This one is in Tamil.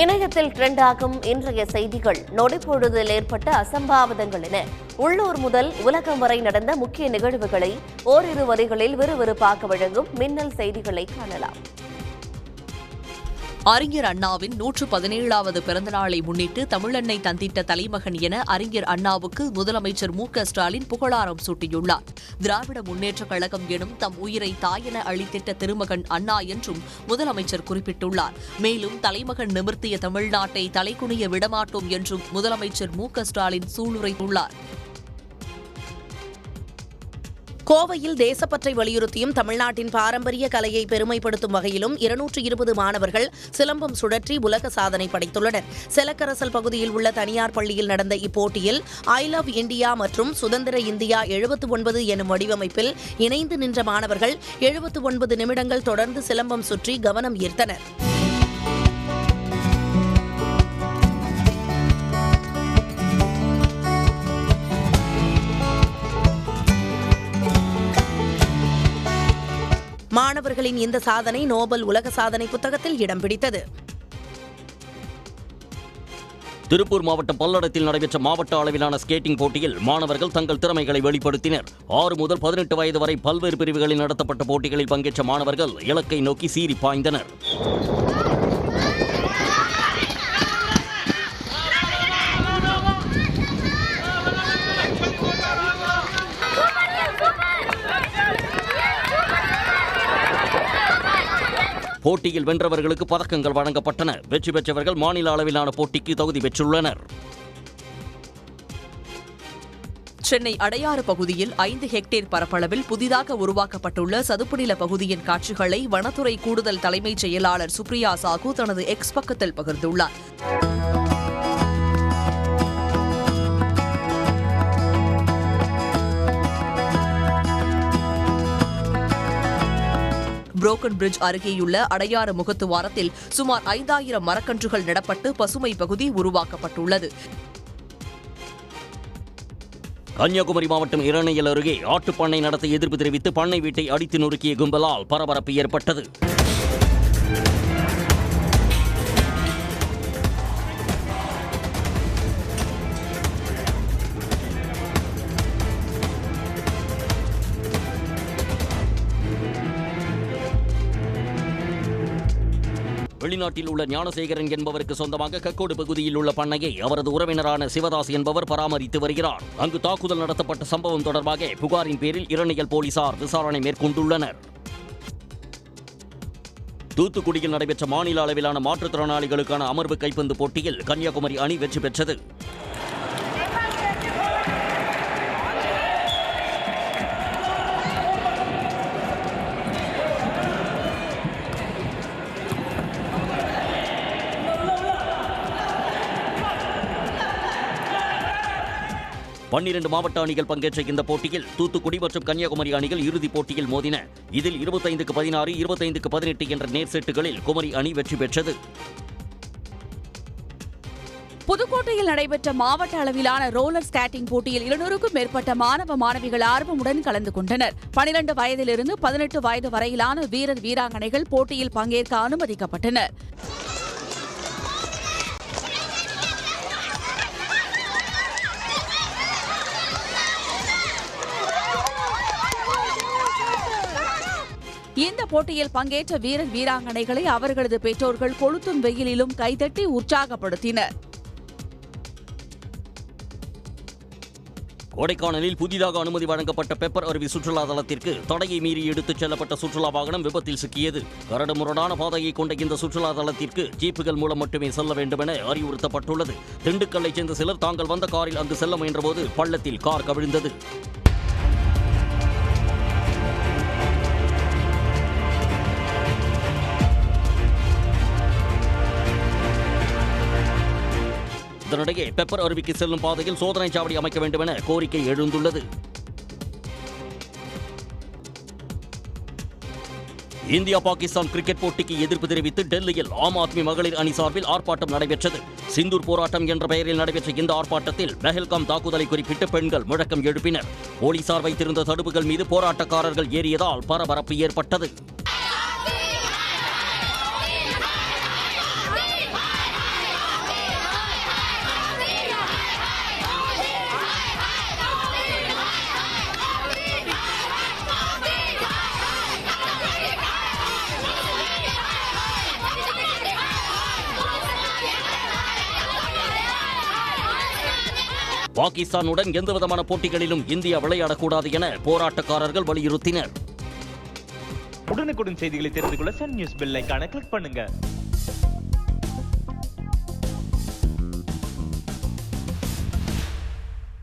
இணையத்தில் ட்ரெண்டாகும் இன்றைய செய்திகள். நொடிப்பொழுதில் ஏற்பட்ட அசம்பாவிதங்கள் என உள்ளூர் முதல் உலகம் வரை நடந்த முக்கிய நிகழ்வுகளை ஓரிரு வரிகளில் விறுவிறுப்பாக வழங்கும் மின்னல் செய்திகளை காணலாம். அறிஞர் அண்ணாவின் நூற்று பதினேழாவது பிறந்தநாளை முன்னிட்டு தமிழன்னை தந்திட்ட தலைமகன் என அறிஞர் அண்ணாவுக்கு முதலமைச்சர் மு க ஸ்டாலின் புகழாரம் சூட்டியுள்ளார். திராவிட முன்னேற்றக் கழகம் எனும் தம் உயிரை தாயென அளித்திட்ட திருமகன் அண்ணா என்றும் முதலமைச்சர் குறிப்பிட்டுள்ளார். மேலும் தலைமகன் நிமிர்த்திய தமிழ்நாட்டை தலைகுனிய விடமாட்டோம் என்றும் முதலமைச்சர் மு க ஸ்டாலின் சூளுரைத்துள்ளார். கோவையில் தேசப்பற்றை வலியுறுத்தியும் தமிழ்நாட்டின் பாரம்பரிய கலையை பெருமைப்படுத்தும் வகையிலும் இருநூற்று இருபது மாணவர்கள் சிலம்பம் சுழற்றி உலக சாதனை படைத்துள்ளனர். செலக்கரசல் பகுதியில் உள்ள தனியார் பள்ளியில் நடந்த இப்போட்டியில் ஐ லவ் இந்தியா மற்றும் சுதந்திர இந்தியா எழுபத்து ஒன்பது எனும் வடிவமைப்பில் இணைந்து நின்ற மாணவர்கள் எழுபத்து ஒன்பது நிமிடங்கள் தொடர்ந்து சிலம்பம் சுற்றி கவனம் ஈர்த்தனர். மாணவர்களின் இந்த சாதனை நோபல் உலக சாதனை புத்தகத்தில் இடம் பிடித்தது. திருப்பூர் மாவட்டம் பல்லடத்தில் நடைபெற்ற மாவட்ட அளவிலான ஸ்கேட்டிங் போட்டியில் மாணவர்கள் தங்கள் திறமைகளை வெளிப்படுத்தினர். ஆறு முதல் பதினெட்டு வயது வரை பல்வேறு பிரிவுகளில் நடத்தப்பட்ட போட்டிகளில் பங்கேற்ற மாணவர்கள் இலக்கை நோக்கி சீறி பாய்ந்தனர். போட்டியில் வென்றவர்களுக்கு பதக்கங்கள் வழங்கப்பட்டன. வெற்றி பெற்றவர்கள் மாநில அளவிலான போட்டிக்கு தகுதி பெற்றுள்ளனர். சென்னை அடையாறு பகுதியில் ஐந்து ஹெக்டேர் பரப்பளவில் புதிதாக உருவாக்கப்பட்டுள்ள சதுப்புநில பகுதியின் காட்சிகளை வனத்துறை கூடுதல் தலைமைச் செயலாளர் சுப்ரியா சாகு தனது எக்ஸ் பக்கத்தில் பகிர்ந்துள்ளார். புரோக்கன் பிரிட்ஜ் அருகேயுள்ள அடையாறு முகத்துவாரத்தில் சுமார் ஐந்தாயிரம் மரக்கன்றுகள் நடப்பட்டு பசுமை பகுதி உருவாக்கப்பட்டுள்ளது. கன்னியாகுமரி மாவட்டம் இரணையல் அருகே ஆட்டுப்பண்ணை நடத்த எதிர்ப்பு தெரிவித்து பண்ணை வீட்டை அடித்து நொறுக்கிய கும்பலால் பரபரப்பு ஏற்பட்டது. வெளிநாட்டில் உள்ள ஞானசேகரன் என்பவருக்கு சொந்தமாக கக்கோடு பகுதியில் உள்ள பண்ணையை அவரது உறவினரான சிவதாஸ் என்பவர் பராமரித்து வருகிறார். அங்கு தாக்குதல் நடத்தப்பட்ட சம்பவம் தொடர்பாக புகாரின் பேரில் இரணியல் போலீசார் விசாரணை மேற்கொண்டுள்ளனர். தூத்துக்குடியில் நடைபெற்ற மாநில அளவிலான மாற்றுத்திறனாளிகளுக்கான அமர்வு கைப்பந்து போட்டியில் கன்னியாகுமரி அணி வெற்றி பெற்றது. பன்னிரண்டு மாவட்ட அணிகள் பங்கேற்ற இந்த போட்டியில் தூத்துக்குடி மற்றும் கன்னியாகுமரி அணிகள் இறுதிப் போட்டியில் மோதின. இதில் இருபத்தைந்துக்கு பதினாறு இருபத்தைந்துக்கு பதினெட்டு என்ற நேர் செட்டுகளில் குமரி அணி வெற்றி பெற்றது. புதுக்கோட்டையில் நடைபெற்ற மாவட்ட அளவிலான ரோலர் ஸ்கேட்டிங் போட்டியில் இருநூறுக்கும் மேற்பட்ட மாணவ மாணவிகள் ஆர்வமுடன் கலந்து கொண்டனர். பனிரண்டு வயதிலிருந்து பதினெட்டு வயது வரையிலான வீரர் வீராங்கனைகள் போட்டியில் பங்கேற்க அனுமதிக்கப்பட்டனர். இந்த போட்டியில் பங்கேற்ற வீரர் வீராங்கனைகளை அவர்களது பெற்றோர்கள் கொளுத்தும் வெயிலிலும் கைதட்டி உற்சாகப்படுத்தினர். கொடைக்கானலில் புதிதாக அனுமதி வழங்கப்பட்ட பெப்பர் அருவி சுற்றுலா தளத்திற்கு தடையை மீறி எடுத்துச் செல்லப்பட்ட சுற்றுலா வாகனம் விபத்தில் சிக்கியது. கரடுமுரடான பாதையை கொண்ட இந்த சுற்றுலா தளத்திற்கு ஜீப்புகள் மூலம் மட்டுமே செல்ல வேண்டும் என அறிவுறுத்தப்பட்டுள்ளது. திண்டுக்கல்லைச் சேர்ந்த சிலர் தாங்கள் வந்த காரில் அங்கு செல்ல முயன்றபோது பள்ளத்தில் கார் கவிழ்ந்தது. இதனிடையே பெப்பர் அருவிக்கு செல்லும் பாதையில் சோதனை சாவடி அமைக்க வேண்டும் என கோரிக்கை எழுந்துள்ளது. இந்தியா பாகிஸ்தான் கிரிக்கெட் போட்டிக்கு எதிர்ப்பு தெரிவித்து டெல்லியில் ஆம் ஆத்மி மகளிர் அணி சார்பில் ஆர்ப்பாட்டம் நடைபெற்றது. சிந்தூர் போராட்டம் என்ற பெயரில் நடைபெற்ற இந்த ஆர்ப்பாட்டத்தில் பெஹல்காம் தாக்குதலை குறிப்பிட்டு பெண்கள் முழக்கம் எழுப்பினர். போலீசார் வைத்திருந்த தடுப்புகள் மீது போராட்டக்காரர்கள் ஏறியதால் பரபரப்பு ஏற்பட்டது. பாகிஸ்தானுடன் எந்தவிதமான போட்டிகளிலும் இந்தியா விளையாடக்கூடாது என போராட்டக்காரர்கள் வலியுறுத்தினர். உடனுக்குடன் செய்திகளை தெரிந்து கொள்ள சன் நியூஸ் பெல் கிளிக் பண்ணுங்க.